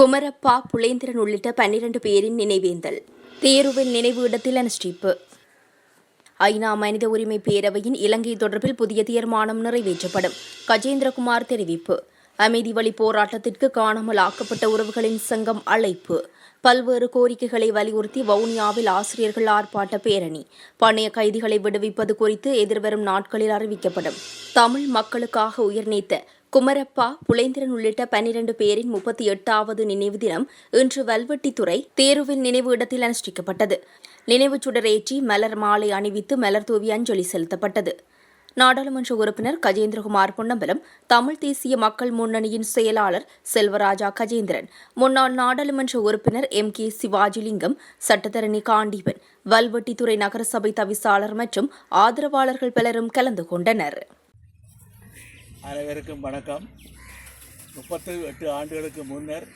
குமரப்பா புலேந்திரன் உள்ளிட்ட பன்னிரண்டு பேரின் நினைவேந்தல். தேருவில் நினைவு இடத்தில் அனுஷ்டிப்பு. ஐநா மனித உரிமை பேரவையின் இலங்கை தொடர்பில் புதிய தீர்மானம் நிறைவேற்றப்படும். கஜேந்திரகுமார் தெரிவிப்பு. அமைதி வழி போராட்டத்திற்கு காணாமல் ஆக்கப்பட்ட உறவுகளின் சங்கம் அழைப்பு. பல்வேறு கோரிக்கைகளை வலியுறுத்தி வவுனியாவில் ஆசிரியர்கள் ஆர்ப்பாட்ட பேரணி. பணைய கைதிகளை விடுவிப்பது குறித்து எதிர்வரும் நாட்களில் அறிவிக்கப்படும். தமிழ் மக்களுக்காக உயிர்நீத்த குமரப்பா புலேந்திரன் உள்ளிட்ட பன்னிரண்டு பேரின் முப்பத்தி எட்டாவது நினைவு தினம் இன்று வல்வெட்டித்துறை தேருவில் நினைவு இடத்தில் அனுஷ்டிக்கப்பட்டது. நினைவுச் சுடரேற்றி மலர் மாலை அணிவித்து மலர் தூவி அஞ்சலி செலுத்தப்பட்டது. நாடாளுமன்ற உறுப்பினர் கஜேந்திரகுமார் பொன்னம்பலம் தமிழ் தேசிய மக்கள் முன்னணியின் செயலாளர் செல்வராஜா கஜேந்திரன் முன்னாள் நாடாளுமன்ற உறுப்பினர் எம் கே சிவாஜிலிங்கம் சட்டத்தரணி காண்டீபன் வல்வெட்டித்துறை நகரசபை தவிசாளர் மற்றும் ஆதரவாளர்கள் பலரும் கலந்து கொண்டனர். அனைவருக்கும் வணக்கம். முப்பத்து எட்டு ஆண்டுகளுக்கு முன்னர்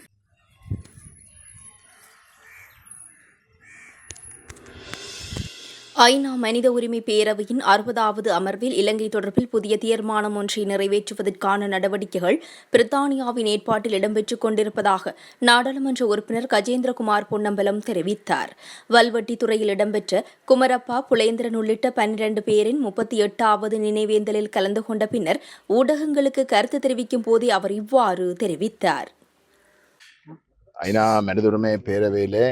ஐநா மனித உரிமை பேரவையின் அறுபதாவது அமர்வில் இலங்கை தொடர்பில் புதிய தீர்மானம் ஒன்றை நிறைவேற்றுவதற்கான நடவடிக்கைகள் பிரித்தானியாவின் ஏற்பாட்டில் இடம்பெற்றுக் கொண்டிருப்பதாக நாடாளுமன்ற உறுப்பினர் கஜேந்திரகுமார் பொன்னம்பலம் தெரிவித்தார். வல்வெட்டித்துறையில் இடம்பெற்ற குமரப்பா புலேந்திரன் உள்ளிட்ட பன்னிரண்டு பேரின் முப்பத்தி எட்டாவது நினைவேந்தலில் கலந்து கொண்ட பின்னர் ஊடகங்களுக்கு கருத்து தெரிவிக்கும் போதே அவர் இவ்வாறு தெரிவித்தார். ஐநா மனிதுரிமை பேரவையிலே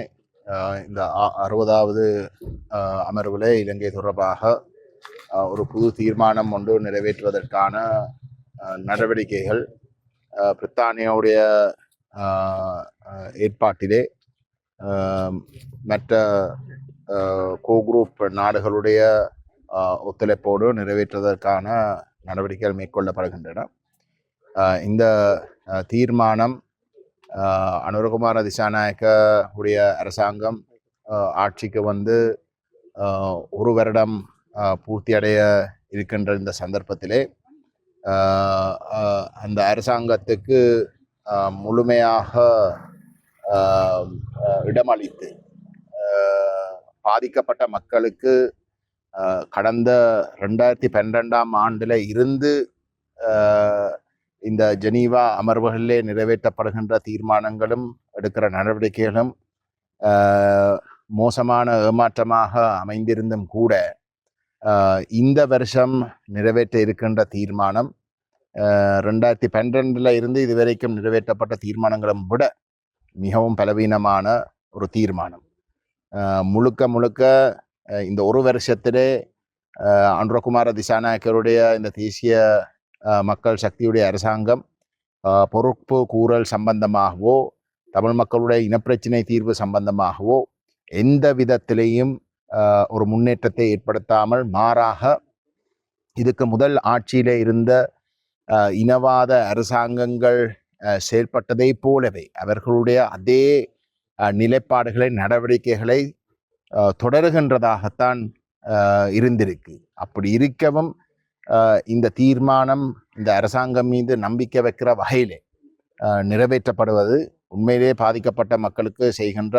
இந்த அ- அறுபதாவது அமர்வில் இலங்கை தொடர்பாக ஒரு புது தீர்மானம் ஒன்று நிறைவேற்றுவதற்கான நடவடிக்கைகள் பிரித்தானியாவுடைய ஏற்பாட்டிலே மற்ற ஆஹ், கோ குரூப் நாடுகளுடைய ஒத்துழைப்போடு நிறைவேற்றுவதற்கான நடவடிக்கைகள் மேற்கொள்ளப்படுகின்றன. இந்த தீர்மானம் அனுரகுமார திசாநாயக்க உடைய அரசாங்கம் ஆட்சிக்கு வந்து ஒரு வருடம் பூர்த்தி அடைய இருக்கின்ற இந்த சந்தர்ப்பத்திலே அந்த அரசாங்கத்துக்கு முழுமையாக இடமளித்து பாதிக்கப்பட்ட மக்களுக்கு கடந்த ரெண்டாயிரத்தி பன்னிரெண்டாம் ஆண்டில் இருந்து இந்த ஜெனீவா அமர்வுகளிலே நிறைவேற்றப்படுகின்ற தீர்மானங்களும் எடுக்கிற நடவடிக்கைகளும் மோசமான ஏமாற்றமாக அமைந்திருந்தும் கூட இந்த வருஷம் நிறைவேற்ற இருக்கின்ற தீர்மானம் ரெண்டாயிரத்தி பன்னிரெண்டில் இருந்து இதுவரைக்கும் நிறைவேற்றப்பட்ட தீர்மானங்களும் விட மிகவும் பலவீனமான ஒரு தீர்மானம். முழுக்க முழுக்க இந்த ஒரு வருஷத்திலே ஆஹ், திசாநாயக்கருடைய இந்த தேசிய மக்கள் சக்தியுடைய அரசாங்கம் பொறுப்பு கூறல் சம்பந்தமாகவோ தமிழ் மக்களுடைய இனப்பிரச்சினை தீர்வு சம்பந்தமாகவோ எந்த விதத்திலேயும் ஒரு முன்னேற்றத்தை ஏற்படுத்தாமல் மாறாக இதுக்கு முதல் ஆட்சியில் இருந்த இனவாத அரசாங்கங்கள் செயல்பட்டதை போலவே அவர்களுடைய அதே நிலைப்பாடுகளை நடவடிக்கைகளை தொடருகின்றதாகத்தான் இருந்திருக்கு. அப்படி இருக்கவும் இந்த தீர்மானம் இந்த அரசாங்கம் மீது நம்பிக்கை வைக்கிற வகையிலே நிறைவேற்றப்படுவது உண்மையிலே பாதிக்கப்பட்ட மக்களுக்கு செய்கின்ற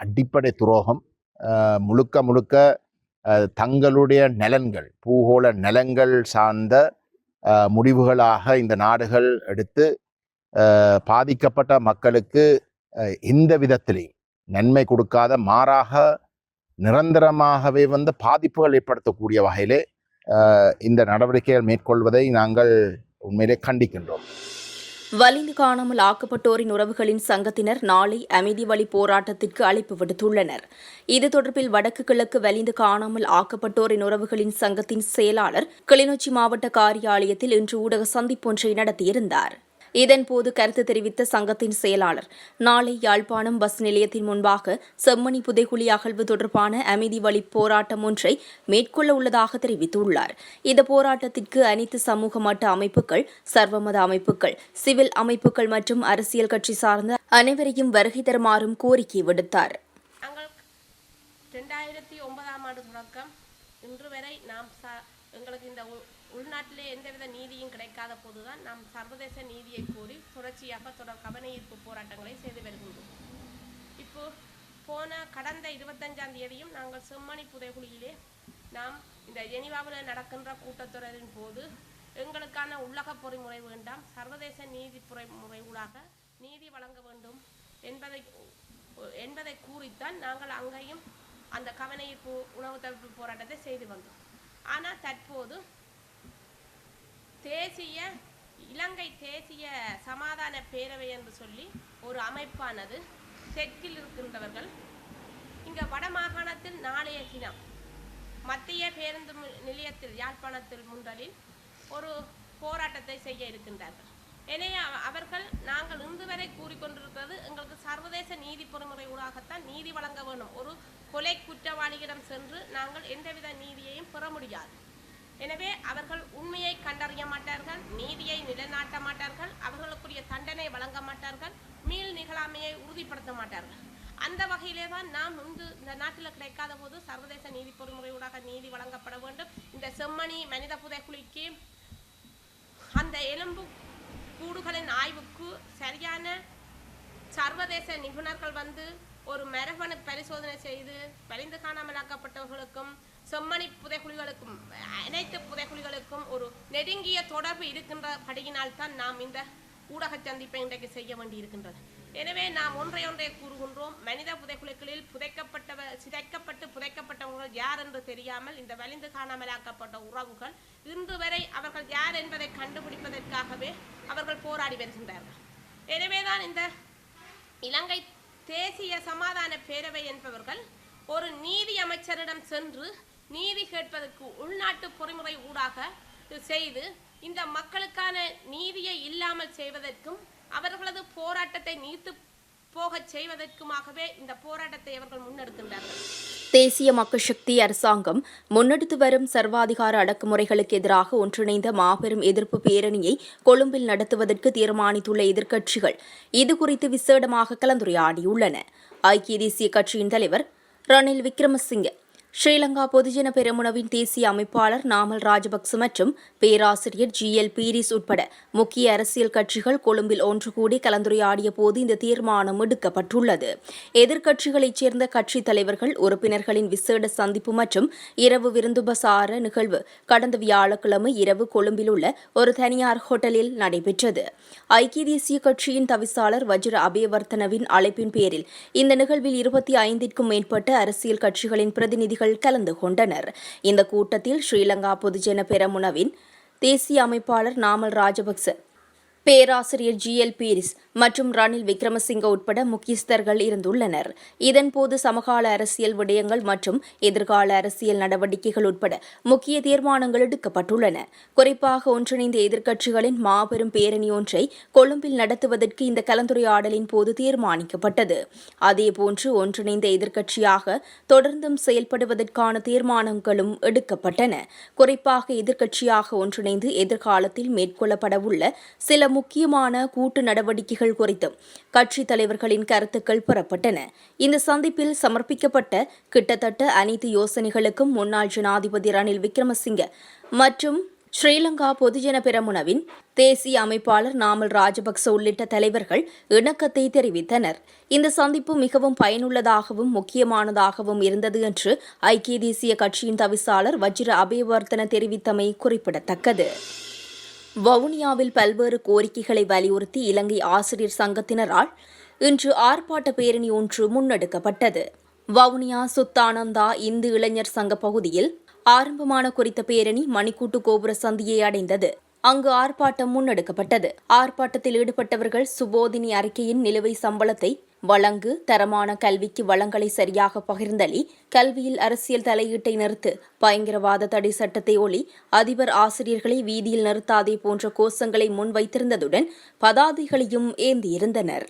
அடிப்படை துரோகம் முழுக்க முழுக்க தங்களுடைய நலன்கள் பூகோள நலன்கள் சார்ந்த முடிவுகளாக இந்த நாடுகள் எடுத்து பாதிக்கப்பட்ட மக்களுக்கு எந்த விதத்திலையும் நன்மை கொடுக்காத மாறாக நிரந்தரமாகவே வந்து பாதிப்புகள் ஏற்படுத்தக்கூடிய வகையிலே இந்த நடவடிக்கைகள் மேற்கொள்வதை நாங்கள் உண்மையிலே கண்டிக்கின்றோம். வலிந்து காணாமல் ஆக்கப்பட்டோரின் உறவுகளின் சங்கத்தினர் நாளை அமைதி வழி போராட்டத்திற்கு அழைப்பு விடுத்துள்ளனர். இது தொடர்பில் வடக்கு கிழக்கு வலிந்து காணாமல் ஆக்கப்பட்டோரின் உறவுகளின் சங்கத்தின் செயலாளர் கிளிநொச்சி மாவட்ட காரியாலயத்தில் இன்று ஊடக சந்திப்பொன்றை நடத்தியிருந்தார். இதன்போது கருத்து தெரிவித்த சங்கத்தின் செயலாளர் நாளை யாழ்ப்பாணம் பஸ் நிலையத்தின் முன்பாக செம்மணி புதைகுழி அகழ்வு தொடர்பான அமைதி வழி போராட்டம் ஒன்றை மேற்கொள்ள உள்ளதாக தெரிவித்துள்ளார். இந்த போராட்டத்திற்கு அனைத்து சமூக மட்ட அமைப்புகள் சர்வமத அமைப்புகள் சிவில் அமைப்புகள் மற்றும் அரசியல் கட்சி சார்ந்த அனைவரையும் வருகை தருமாறும் கோரிக்கை விடுத்தார். ரெண்டாயிரத்தி ஒன்பதாம் ஆண்டு தொடக்கம். இன்று வரை நாம் எங்களுக்கு இந்த உள்நாட்டிலே எந்தவித நீதியும் கிடைக்காத போதுதான் நாம் சர்வதேச நீதியை கோரி தொடர்ச்சியாக தொடர் கவன ஈர்ப்பு போராட்டங்களை செய்து வருகின்றோம். இப்போ போன கடந்த இருபத்தஞ்சாம் தேதியும் நாங்கள் செம்மணி புதைகுழியிலே நாம் இந்த ஜெனிவாவில் நடக்கின்ற கூட்டத்தொடரின் போது எங்களுக்கான உள்ளக பொறிமுறை வேண்டாம் சர்வதேச நீதி முறை ஊடாக நீதி வழங்க வேண்டும் என்பதை என்பதை கூறித்தான் நாங்கள் அங்கேயும் அந்த கவனஈர்ப்பு உணவு தவிர்ப்பு போராட்டத்தை செய்து வந்தோம். ஆனால் தற்போது தேசிய இலங்கை தேசிய சமாதான பேரவை என்று சொல்லி ஒரு அமைப்பானது தெற்கில் இருக்கின்றவர்கள். இங்க வடமாகாணத்தில் நாளைய தினம் மத்திய பேருந்து நிலையத்தில் யாழ்ப்பாணத்தில் முன்றலில் ஒரு போராட்டத்தை செய்ய இருக்கின்றார்கள். எனவே அவர்கள் நாங்கள் இன்று வரை கூறிக்கொண்டிருக்கிறது எங்களுக்கு சர்வதேச நீதி பொறுமுறை ஊடாகத்தான் நீதி வழங்க வேண்டும் ஒரு கொலை குற்றவாளியிடம் சென்று நாங்கள் எந்தவித நீதியையும் பெற முடியாது. எனவே அவர்கள் உண்மையை கண்டறிய மாட்டார்கள் நீதியை நிலைநாட்ட மாட்டார்கள் அவர்களுக்குரிய தண்டனை வழங்க மாட்டார்கள் மீள் நிகழாமையை உறுதிப்படுத்த மாட்டார்கள். அந்த வகையிலே தான் நாம் இந்து இந்த நாட்டில் கிடைக்காத போது சர்வதேச நீதி பொறிமுறையூடாக நீதி வழங்கப்பட வேண்டும். இந்த செம்மணி மனித புதைக்குழிக்கு அந்த எலும்பு கூடுகளின் ஆய்வுக்கு சரியான சர்வதேச நிபுணர்கள் வந்து ஒரு மரபணு பரிசோதனை செய்து வலிந்து காணாமலாக்கப்பட்டவர்களுக்கும் செம்மணி புதைகுழிகளுக்கும் அனைத்து புதைகுழிகளுக்கும் ஒரு நெருங்கிய தொடர்பு இருக்கின்ற படியினால் தான் நாம் இந்த ஊடக சந்திப்பை இன்றைக்கு செய்ய வேண்டி இருக்கின்றது எனவே நாம் ஒன்றை ஒன்றை கூறுகின்றோம். மனித புதைக்குழுக்களில் புதைக்கப்பட்டவ சிதைக்கப்பட்டு புதைக்கப்பட்டவர்கள் யார் என்று தெரியாமல் இந்த வலிந்து காணாமலாக்கப்பட்ட உறவுகள் இன்று வரை அவர்கள் யார் என்பதை கண்டுபிடிப்பதற்காகவே அவர்கள் போராடி வருகின்றார்கள். எனவேதான் இந்த இலங்கை தேசிய சமாதான பேரவை என்பவர்கள் ஒரு நீதி அமைச்சரிடம் சென்று நீதி கேட்பதற்கு உள்நாட்டு பொறிமுறை ஊடாக செய்து இந்த மக்களுக்கான நீதியை இல்லாமல் செய்வதற்கும் அவர்களது போராட்டத்தை நீத்து போகச் செய்வதற்குமாகவே இந்த போராட்டத்தை அவர்கள் முன்னெடுக்கின்றார்கள். தேசிய மக்கள் சக்தி அரசாங்கம் முன்னெடுத்து வரும் சர்வாதிகார அடக்குமுறைகளுக்கு எதிராக ஒன்றிணைந்த மாபெரும் எதிர்ப்பு பேரணியை கொழும்பில் நடத்துவதற்கு தீர்மானித்துள்ள எதிர்க்கட்சிகள் இதுகுறித்து விசேடமாக கலந்துரையாடியுள்ளன. ஐக்கிய தேசிய கட்சியின் தலைவர் ரணில் விக்ரமசிங்கே ஸ்ரீலங்கா பொதுஜன பெரமுனவின் தேசிய அமைப்பாளர் நாமல் ராஜபக்ச மற்றும் பேராசிரியர் ஜி எல் பீரிஸ் உட்பட முக்கிய அரசியல் கட்சிகள் கொழும்பில் ஒன்று கூடி கலந்துரையாடிய போது இந்த தீர்மானம் எடுக்கப்பட்டுள்ளது. எதிர்க்கட்சிகளைச் சேர்ந்த கட்சித் தலைவர்கள் உறுப்பினர்களின் விசேட சந்திப்பு மற்றும் இரவு விருந்துபசார நிகழ்வு கடந்த வியாழக்கிழமை இரவு கொழும்பில் உள்ள ஒரு தனியார் ஹோட்டலில் நடைபெற்றது. ஐக்கிய தேசிய கட்சியின் தவிசாளர் வஜ்ர அபேவர்த்தனவின் அழைப்பின் பேரில் இந்த நிகழ்வில் இருபத்தி ஐந்திற்கும் மேற்பட்ட அரசியல் கட்சிகளின் பிரதிநிதிகள் கலந்து கொண்டனர். இந்த கூட்டத்தில் ஸ்ரீலங்கா பொதுஜன பெரமுனவின் தேசிய அமைப்பாளர் நாமல் ராஜபக்ச பேராசிரியர் ஜி எல் பீரிஸ் மற்றும் ரணில் விக்ரமசிங்க உட்பட முக்கியஸ்தர்கள் இருந்துள்ளனர். இதன்போது சமகால அரசியல் விடயங்கள் மற்றும் எதிர்கால அரசியல் நடவடிக்கைகள் உட்பட முக்கிய தீர்மானங்கள் எடுக்கப்பட்டுள்ளன. குறிப்பாக ஒன்றிணைந்த எதிர்க்கட்சிகளின் மாபெரும் பேரணி ஒன்றை கொழும்பில் நடத்துவதற்கு இந்த கலந்துரையாடலின் போது தீர்மானிக்கப்பட்டது. அதேபோன்று ஒன்றிணைந்த எதிர்க்கட்சியாக தொடர்ந்தும் செயல்படுவதற்கான தீர்மானங்களும் எடுக்கப்பட்டன. குறிப்பாக எதிர்க்கட்சியாக ஒன்றிணைந்து எதிர்காலத்தில் மேற்கொள்ளப்படவுள்ள சில முக்கியமான கூட்டு நடவடிக்கைகள் குறித்தும் கட்சித் தலைவர்களின் கருத்துக்கள் பெறப்பட்டன. இந்த சந்திப்பில் சமர்ப்பிக்கப்பட்ட கிட்டத்தட்ட அனைத்து யோசனைகளுக்கும் முன்னாள் ஜனாதிபதி ரணில் விக்ரமசிங்க மற்றும் ஸ்ரீலங்கா பொதுஜன பெரமுனவின் தேசிய அமைப்பாளர் நாமல் ராஜபக்ச உள்ளிட்ட தலைவர்கள் இணக்கத்தை தெரிவித்தனர். இந்த சந்திப்பு மிகவும் பயனுள்ளதாகவும் முக்கியமானதாகவும் இருந்தது என்று ஐக்கிய தேசிய கட்சியின் தவிசாளர் வஜ்ர அபேவர்த்தன தெரிவித்தமை குறிப்பிடத்தக்கது. வவுனியாவில் பல்வேறு கோரிக்கைகளை வலியுறுத்தி இலங்கை ஆசிரியர் சங்கத்தினரால் இன்று ஆர்ப்பாட்ட பேரணி ஒன்று முன்னெடுக்கப்பட்டது. வவுனியா சுத்தானந்தா இந்து இளைஞர் சங்க பகுதியில் ஆரம்பமான குறித்த பேரணி மணிக்கூட்டு கோபுர சந்தியை அடைந்தது. அங்கு ஆர்ப்பாட்டம் முன்னெடுக்கப்பட்டது. ஆர்ப்பாட்டத்தில் ஈடுபட்டவர்கள் சுபோதினி அறிக்கையின் நிலுவை சம்பளத்தை வழங்கு தரமான கல்விக்கு வளங்களை சரியாக பகிர்ந்தளி கல்வியில் அரசியல் தலையீட்டை நிறுத்து பயங்கரவாத தடை சட்டத்தை ஒளி அதிபர் ஆசிரியர்களை வீதியில் நிறுத்தாதே போன்ற கோஷங்களை முன்வைத்திருந்ததுடன் பதாதைகளையும் ஏந்தியிருந்தனர்.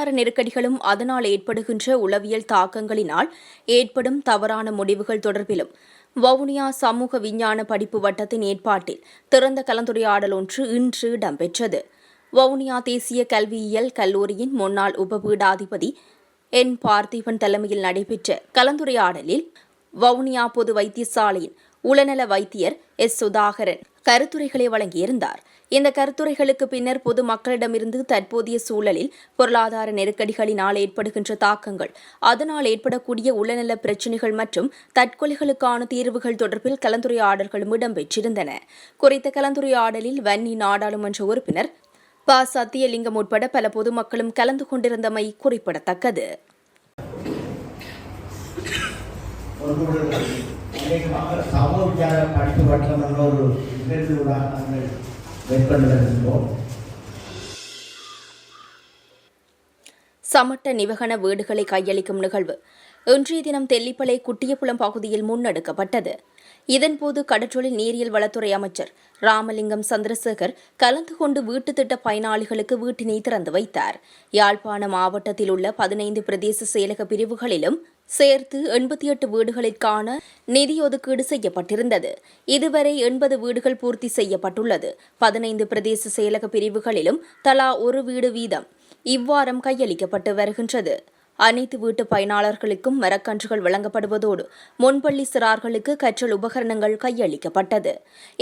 பொருளாதார நெருக்கடிகளும் அதனால் ஏற்படுகின்ற உளவியல் தாக்கங்களினால் ஏற்படும் தவறான முடிவுகள் தொடர்பிலும் வவுனியா சமூக விஞ்ஞான படிப்பு வட்டத்தின் ஏற்பாட்டில் திறந்த கலந்துரையாடல் ஒன்று இன்று இடம்பெற்றது. வவுனியா தேசிய கல்வியியல் கல்லூரியின் முன்னாள் உபபீடாதிபதி என். பார்த்திபன் தலைமையில் நடைபெற்ற கலந்துரையாடலில் வவுனியா பொது வைத்தியசாலையின் உளநல வைத்தியர் எஸ். சுதாகரன் கருத்துரைகளை வழங்கியிருந்தார். இந்த கருத்துரைகளுக்கு பின்னர் பொது மக்களிடமிருந்து தற்போதைய சூழலில் பொருளாதார நெருக்கடிகளினால் ஏற்படுகின்ற தாக்கங்கள் அதனால் ஏற்படக்கூடிய உளநல பிரச்சினைகள் மற்றும் தற்கொலைகளுக்கான தீர்வுகள் தொடர்பில் கலந்துரையாடல்களும் இடம்பெற்றிருந்தன. குறித்த கலந்துரையாடலில் வன்னி நாடாளுமன்ற உறுப்பினர் ப. சத்தியலிங்கம் உட்பட பல பொதுமக்களும் கலந்து கொண்டிருந்தமை குறிப்பிடத்தக்கது. சமூக விஞ்ஞான படிப்பு பட்டம் என்ற ஒரு நிகழ்வுகளாக நாங்கள் மேற்கொண்டு வருகின்றோம். சமட்ட நிவகன வீடுகளை கையளிக்கும் நிகழ்வு. இன்றைய தினம் தெல்லிப்பளை குட்டியப்புளம் பகுதியில் முன்னெடுக்கப்பட்டது. இதன்போது கடற்றொழில் நீரியல் வளத்துறை அமைச்சர் ராமலிங்கம் சந்திரசேகர் கலந்து கொண்டு வீட்டு திட்ட பயனாளிகளுக்கு வீட்டினை திறந்து வைத்தார். யாழ்ப்பாண மாவட்டத்தில் உள்ள பதினைந்து பிரதேச செயலக பிரிவுகளிலும் சேர்த்து எண்பத்தி எட்டு வீடுகளிற்கான நிதி ஒதுக்கீடு செய்யப்பட்டிருந்தது. இதுவரை எண்பது வீடுகள் பூர்த்தி செய்யப்பட்டுள்ளது. பதினைந்து பிரதேச செயலக பிரிவுகளிலும் தலா ஒரு வீடு வீதம் இவ்வாரம் கையளிக்கப்பட்டு வருகின்றது. அனைத்து வீட்டு பயனாளர்களுக்கும் மரக்கன்றுகள் வழங்கப்படுவதோடு முன்பள்ளி சிறார்களுக்கு கற்றல் உபகரணங்கள் கையளிக்கப்பட்டது.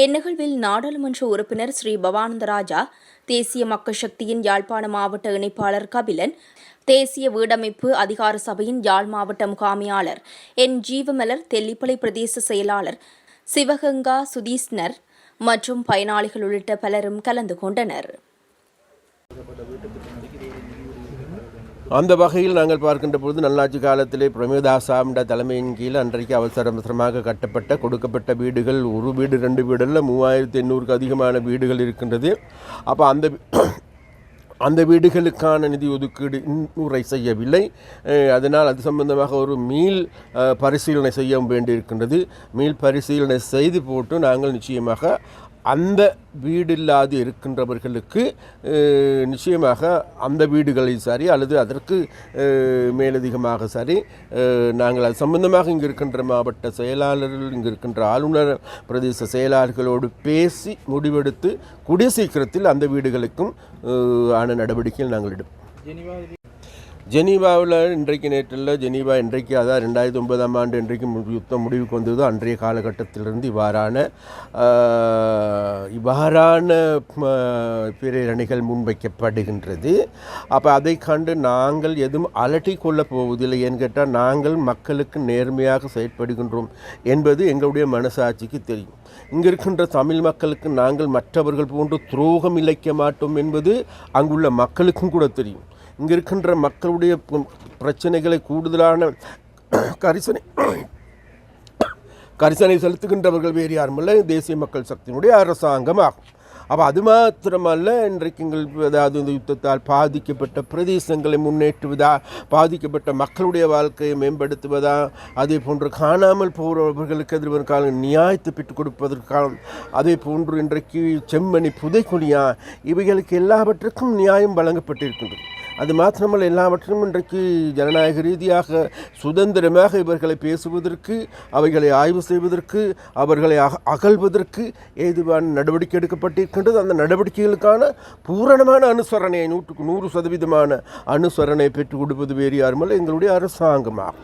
இந்நிகழ்வில் நாடாளுமன்ற உறுப்பினர் ஸ்ரீ பவானந்தராஜா தேசிய மக்கள் சக்தியின் யாழ்ப்பாண மாவட்ட இணைப்பாளர் கபிலன் தேசிய வீடமைப்பு அதிகார சபையின் யாழ் மாவட்ட முகாமியாளர் என். ஜீவமலர் தெல்லிப்பளை பிரதேச செயலாளர் சிவகங்கா சுதீஷ்னர் மற்றும் பயனாளிகள் உள்ளிட்ட பலரும் கலந்து கொண்டனர். அந்த வகையில் நாங்கள் பார்க்கின்ற பொழுது நல்லாட்சி காலத்திலே பிரமேதாசாமிட தலைமையின் கீழ் அன்றைக்கு அவசர அவசரமாக கட்டப்பட்ட கொடுக்கப்பட்ட வீடுகள் ஒரு வீடு ரெண்டு வீடுகளில் மூவாயிரத்தி எண்ணூறுக்கு அதிகமான வீடுகள் இருக்கின்றது. அப்போ அந்த அந்த வீடுகளுக்கான நிதி ஒதுக்கீடு இன்முறை செய்யவில்லை. அதனால் அது சம்பந்தமாக ஒரு மீள் பரிசீலனை செய்ய வேண்டியிருக்கின்றது. மீள் பரிசீலனை செய்து போட்டு நாங்கள் நிச்சயமாக அந்த வீடு இல்லாது இருக்கின்றவர்களுக்கு நிச்சயமாக அந்த வீடுகளை சரி அல்லது அதற்கு மேலதிகமாக சரி நாங்கள் அது சம்பந்தமாக இங்கு இருக்கின்ற மாவட்ட செயலாளர்கள் இங்கு இருக்கின்ற ஆளுநர் பிரதேச செயலாளர்களோடு பேசி முடிவெடுத்து கூடிய சீக்கிரத்தில் அந்த வீடுகளுக்கும் ஆன நடவடிக்கைகள் நாங்கள் எடுப்போம். ஜெனீவாவில் இன்றைக்கு நேற்றில் ஜெனீவா இன்றைக்கு அதான் ரெண்டாயிரத்தி ஒன்பதாம் ஆண்டு இன்றைக்கு யுத்தம் முடிவுக்கு வந்தது. அன்றைய காலகட்டத்திலிருந்து இவ்வாறான இவ்வாறான பிரேரணைகள் முன்வைக்கப்படுகின்றது. அப்போ அதை கண்டு நாங்கள் எதுவும் அலட்டி கொள்ளப் போவதில்லை ஏன்னு கேட்டால் நாங்கள் மக்களுக்கு நேர்மையாக செயற்படுகின்றோம் என்பது எங்களுடைய மனசாட்சிக்கு தெரியும். இங்கே இருக்கின்ற தமிழ் மக்களுக்கு நாங்கள் மற்றவர்கள் போன்று துரோகம் இழைக்க மாட்டோம் என்பது அங்குள்ள மக்களுக்கும் கூட தெரியும். இங்கே இருக்கின்ற மக்களுடைய பிரச்சனைகளை கூடுதலான கரிசனை கரிசனை செலுத்துகின்றவர்கள் வேறு யாருமல்ல தேசிய மக்கள் சக்தியினுடைய அரசாங்கம் ஆகும் அப்போ அது மாத்திரமல்ல இன்றைக்கு எங்கள் அதாவது இந்த யுத்தத்தால் பாதிக்கப்பட்ட பிரதேசங்களை முன்னேற்றுவதா பாதிக்கப்பட்ட மக்களுடைய வாழ்க்கையை மேம்படுத்துவதா அதே போன்று காணாமல் போகிறவர்களுக்கு எதிர்வரும் நியாயத்தை பெற்றுக் கொடுப்பதற்கான அதே போன்று இன்றைக்கு செம்மணி புதைக்குழியா இவைகளுக்கு எல்லாவற்றுக்கும் நியாயம் வழங்கப்பட்டிருக்கின்றது. அது மாத்திரமல்ல எல்லாவற்றிலும் இன்றைக்கு ஜனநாயக ரீதியாக சுதந்திரமாக இவர்களை பேசுவதற்கு அவைகளை ஆய்வு செய்வதற்கு அவர்களை அக அகழ்வதற்கு ஏதுவான நடவடிக்கை எடுக்கப்பட்டிருக்கின்றது. அந்த நடவடிக்கைகளுக்கான பூரணமான அனுசரணையை நூற்றுக்கு நூறு சதவீதமான அனுசரணை பெற்றுக் கொடுப்பது வேறு யாருமல்ல எங்களுடைய அரசாங்கமாகும்.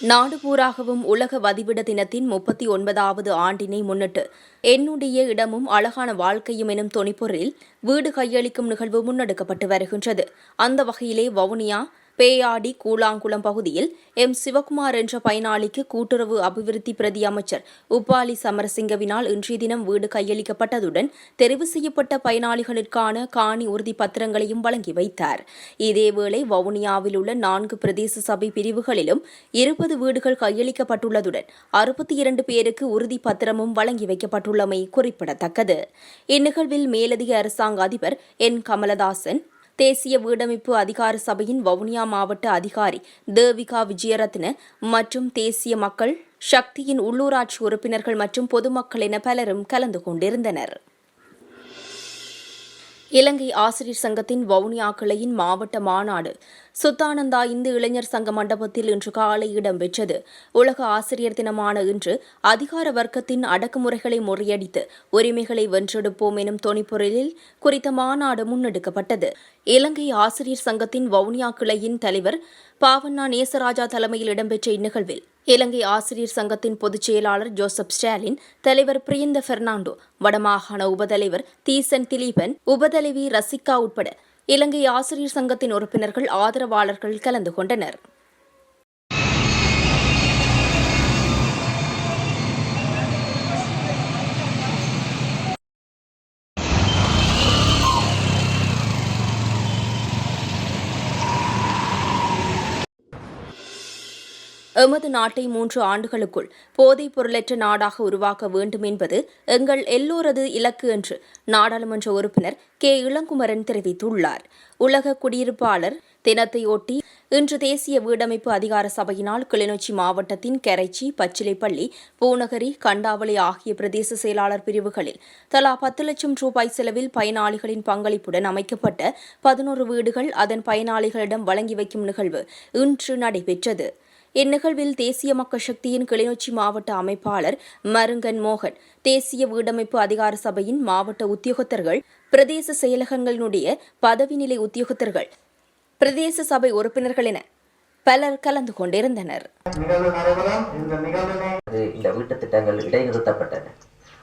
நாடு பூராகவும் உலக வதிவிட தினத்தின் முப்பத்தி ஒன்பதாவது ஆண்டினை முன்னிட்டு என்னுடைய இடமும் அழகான வாழ்க்கையும் எனும் துணிப்பொருளில் வீடு கையளிக்கும் நிகழ்வு முன்னெடுக்கப்பட்டு வருகின்றது. அந்த வகையிலே வவுனியா பேயாடி கூழாங்குளம் பகுதியில் எம் சிவகுமார் என்ற பயனாளிக்கு கூட்டுறவு அபிவிருத்தி பிரதி அமைச்சர் உப்பாலி சமரசிங்கவினால் இன்றைய தினம் வீடு கையளிக்கப்பட்டதுடன் தெரிவு செய்யப்பட்ட பயனாளிகளுக்கான காணி உறுதி பத்திரங்களையும் வழங்கி வைத்தார். இதேவேளை வவுனியாவில் உள்ள நான்கு பிரதேச சபை பிரிவுகளிலும் இருபது வீடுகள் கையளிக்கப்பட்டுள்ளதுடன் அறுபத்தி இரண்டு பேருக்கு உறுதி பத்திரமும் வழங்கி வைக்கப்பட்டுள்ளமை குறிப்பிடத்தக்கது. இந்நிகழ்வில் மேலதிக அரசாங்க அதிபர் என். கமலதாசன் தேசிய வீடமைப்பு அதிகார சபையின் வவுனியா மாவட்ட அதிகாரி தேவிகா விஜயரத்ன மற்றும் தேசிய மக்கள் சக்தியின் உள்ளூராட்சி உறுப்பினர்கள் மற்றும் பொதுமக்கள் என பலரும் கலந்து கொண்டிருந்தனர். இலங்கை ஆசிரியர் சங்கத்தின் வவுனியா கிளையின் மாவட்ட மாநாடு சுத்தானந்தா இந்து இளைஞர் சங்க மண்டபத்தில் இன்று காலை இடம்பெற்றது. உலக ஆசிரியர் தினமான இன்று அதிகார வர்க்கத்தின் அடக்குமுறைகளை முறியடித்து உரிமைகளை வென்றெடுப்போம் எனும் தொனிப்பொருளில் குறித்த மாநாடு முன்னெடுக்கப்பட்டது. இலங்கை ஆசிரியர் சங்கத்தின் வவுனியா கிளையின் தலைவர் பாவண்ணா நேசராஜா தலைமையில் இடம்பெற்ற இந்நிகழ்வில் இலங்கை ஆசிரியர் சங்கத்தின் பொதுச் செயலாளர் ஜோசப் ஸ்டாலின் தலைவர் பிரியந்த பெர்னாண்டோ வடமாகாண உபதலைவர் தீசன் திலீபன் உபதலைவி ரசிகா உட்பட இலங்கை ஆசிரியர் சங்கத்தின் உறுப்பினர்கள் ஆதரவாளர்கள் கலந்து கொண்டனர். எமது நாட்டை மூன்று ஆண்டுகளுக்குள் போதைப் பொருளற்ற நாடாக உருவாக்க வேண்டும் என்பது எங்கள் எல்லோரது இலக்கு என்று நாடாளுமன்ற உறுப்பினர் கே. இளங்குமரன் தெரிவித்துள்ளார். உலக குடியிருப்பாளர் தினத்தையொட்டி இன்று தேசிய வீடமைப்பு அதிகார சபையினால் கிளிநொச்சி மாவட்டத்தின் கரைச்சி பச்சிலைப்பள்ளி பூநகரி கண்டாவளி ஆகிய பிரதேச செயலாளர் பிரிவுகளில் தலா பத்து லட்சம் ரூபாய் செலவில் பயனாளிகளின் பங்களிப்புடன் அமைக்கப்பட்ட பதினோரு வீடுகள் அதன் பயனாளிகளிடம் வழங்கி வைக்கும் நிகழ்வு இன்று நடைபெற்றது. இந்நிகழ்வில் தேசிய மக்கள் சக்தியின் கிளிநொச்சி மாவட்ட அமைப்பாளர் மருங்கன் மோகன் தேசிய வீடமைப்பு அதிகார சபையின் மாவட்ட உத்தியோகத்தர்கள் பிரதேச செயலகங்களினுடைய பதவி நிலை உத்தியோகத்தர்கள் பிரதேச சபை உறுப்பினர்கள் என பலர் கலந்து கொண்டிருந்தனர். இந்த வீட்டு திட்டங்கள் இடைநிறுத்தப்பட்டன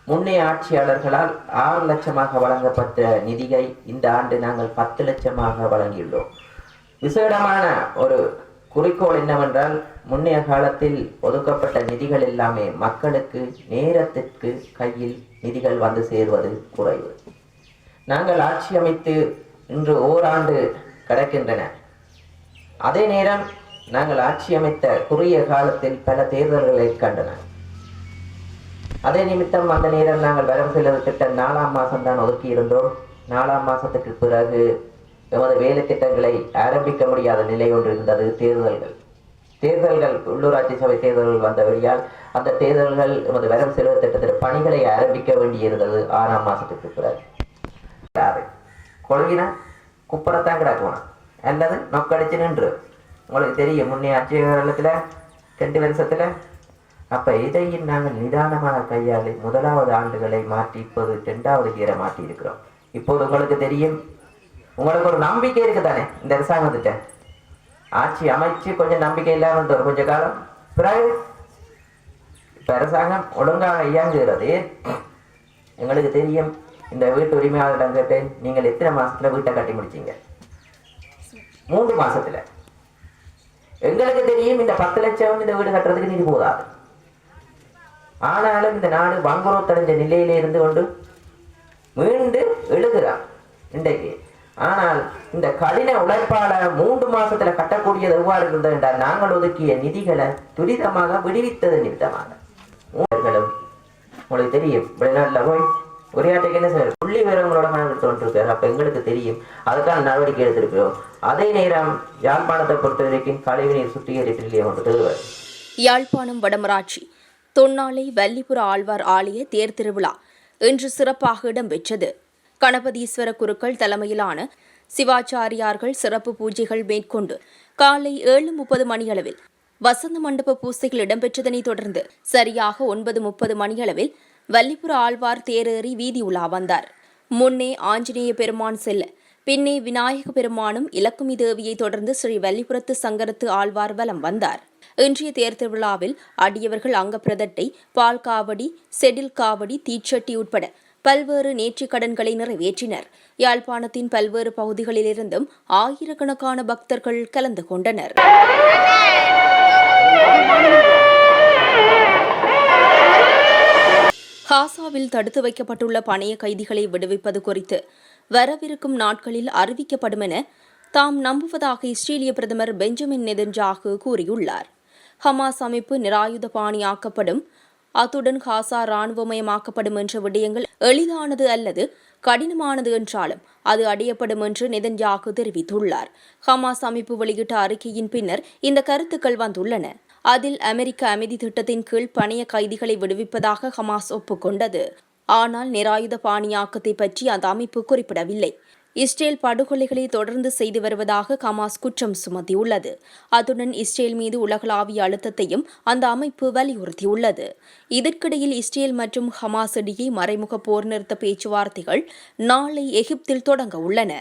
முன்னே ஆட்சியாளர்களால் ஆறு லட்சமாக வழங்கப்பட்ட நிதியை இந்த ஆண்டு நாங்கள் பத்து லட்சமாக வழங்கியுள்ளோம். விசேடமான ஒரு குறிக்கோள் என்னவென்றால் முன்னைய காலத்தில் ஒதுக்கப்பட்ட நிதிகள் எல்லாமே மக்களுக்கு நேரத்திற்கு கையில் நிதிகள் வந்து சேருவது குறைவு. நாங்கள் ஆட்சி அமைத்து இன்று ஓராண்டு கிடக்கின்றன. அதே நேரம் நாங்கள் ஆட்சி அமைத்த குறுகிய காலத்தில் பல தேர்தல்களை கண்டன. அதே நிமித்தம் அந்த நேரம் நாங்கள் வரம் செல்வது திட்டம் நாலாம் மாதம் தான் ஒதுக்கி இருந்தோம். நாலாம் மாதத்துக்கு பிறகு எமது வேலை திட்டங்களை ஆரம்பிக்க முடியாத நிலை ஒன்று இருந்தது தேர்தல்கள். தேர்தல்கள் உள்ளூராட்சி சபை தேர்தல்கள் வந்தபடியால் அந்த தேர்தல்கள் எமது வரவு செலவு திட்டத்தில் பணிகளை ஆரம்பிக்க வேண்டியிருந்தது ஆறாம் மாசத்துக்கு பிறகு. யாரு? கொள்கினா குப்பரத்தான் கிடக்கணும் அல்லது நொக்கடிச்சு நின்று. உங்களுக்கு தெரியும் முன்னே அச்சய காலத்தில் ரெண்டு வருஷத்தில்? அப்ப இதையும் நாங்கள் நிதானமாக கையாளி முதலாவது ஆண்டுகளை மாற்றி இப்போது ரெண்டாவது கீரை மாற்றி இருக்கிறோம் இப்போது உங்களுக்கு தெரியும் உங்களுக்கு ஒரு நம்பிக்கை இருக்கு தானே இந்த அரசாங்கத்திட்ட? ஆட்சி அமைச்சு கொஞ்சம் நம்பிக்கை இல்லாமல் ஒரு கொஞ்ச காலம். பிறகு இப்ப அரசாங்கம் ஒழுங்காக இயங்குகிறது. எங்களுக்கு தெரியும் இந்த வீட்டு உரிமையாளரிடம் கேட்டேன் நீங்கள் எத்தனை மாசத்துல வீட்டை கட்டி முடிச்சீங்க? மூன்று மாசத்துல. எங்களுக்கு தெரியும் இந்த பத்து லட்சம் இந்த வீடு கட்டுறதுக்கு நிதி போதாது. ஆனாலும் இந்த நாடு வங்குரோத்தடைஞ்ச நிலையில இருந்து கொண்டு மீண்டு எழுகிறான் இன்றைக்கு. ஆனால் இந்த கடின உழைப்பால மூன்று மாசத்துல கட்டக்கூடியது எவ்வாறு இருந்தது என்றால் நாங்கள் ஒதுக்கிய நிதிகளை துரிதமாக விடுவித்தது நிமித்தமாக. உங்களுக்கு தெரியும் வெளிநாட்டுல போய் உரையாட்டுக்கு என்ன செய்ய புள்ளி விவரங்களோட கணக்கு தோன்றிருக்காரு அப்ப எங்களுக்கு தெரியும் அதுக்கான நடவடிக்கை எடுத்திருக்கிறோம். அதே நேரம் யாழ்ப்பாணத்தை பொறுத்த வரைக்கும் கழிவுநீர் சுத்திகரிப்பு நிலையம் ஒன்று தேவை யாழ்ப்பாணம் வடமராட்சி தொன்னாலை வல்லிபுர ஆழ்வார் ஆலய தேர் திருவிழா இன்று சிறப்பாக இடம்பெற்றது. கணபதீஸ்வர குருக்கள் தலைமையிலான சிவாச்சாரியார்கள் சிறப்பு பூஜைகள் மேற்கொண்டு காலை ஏழு முப்பது மணியளவில் வசந்த மண்டப பூசைகள் இடம்பெற்றதனை தொடர்ந்து சரியாக ஒன்பது முப்பது மணியளவில் வல்லிபுர ஆழ்வார் தேரேறி வீதி உலா வந்தார். முன்னே ஆஞ்சநேய பெருமான் செல்ல பின்னே விநாயக பெருமானும் இலக்குமி தேவியை தொடர்ந்து ஸ்ரீ வல்லிபுரத்து சங்கரத்து ஆழ்வார் வலம் வந்தார். இன்றைய தேர் திருவிழாவில் அடியவர்கள் அங்கப்பிரதட்டை பால் காவடி செடில் காவடி தீச்சட்டி உட்பட பல்வேறு நேர்ச்சிக் கடன்களை நிறைவேற்றினர். யாழ்ப்பாணத்தின் பல்வேறு பகுதிகளிலிருந்தும் ஆயிரக்கணக்கான பக்தர்கள் கலந்து கொண்டனர். காசாவில் தடுத்து வைக்கப்பட்டுள்ள பணைய கைதிகளை விடுவிப்பது குறித்து வரவிருக்கும் நாட்களில் அறிவிக்கப்படும் என தாம் நம்புவதாக இஸ்ரேலிய பிரதமர் பெஞ்சமின் நெதன்ஜாகு கூறியுள்ளார். ஹமாஸ் அமைப்பு நிராயுத பாணியாக்கப்படும் அத்துடன் காசா இராணுவமயமாக்கப்படும் என்ற விடயங்கள் எளிதானது அல்லது கடினமானது என்றாலும் அது அடையப்படும் என்று நெதன்யாகு தெரிவித்துள்ளார். ஹமாஸ் அமைப்பு வெளியிட்ட அறிக்கையின் பின்னர் இந்த கருத்துக்கள் வந்துள்ளன. அதில் அமெரிக்க அமைதி திட்டத்தின் கீழ் பணைய கைதிகளை விடுவிப்பதாக ஹமாஸ் ஒப்புக்கொண்டது. ஆனால் நிராயுத பாணியாக்கத்தை பற்றி அந்த அமைப்பு குறிப்பிடவில்லை. இஸ்ரேல் படுகொலைகளை தொடர்ந்து செய்து வருவதாக ஹமாஸ் குற்றம் சுமத்தியுள்ளது. அத்துடன் இஸ்ரேல் மீது உலகளாவிய அழுத்தத்தையும் அந்த அமைப்பு வலியுறுத்தியுள்ளது. இதற்கிடையில் இஸ்ரேல் மற்றும் ஹமாஸ் இடையே மறைமுக போர் நிறுத்த பேச்சுவார்த்தைகள் நாளை எகிப்தில் தொடங்க உள்ளன.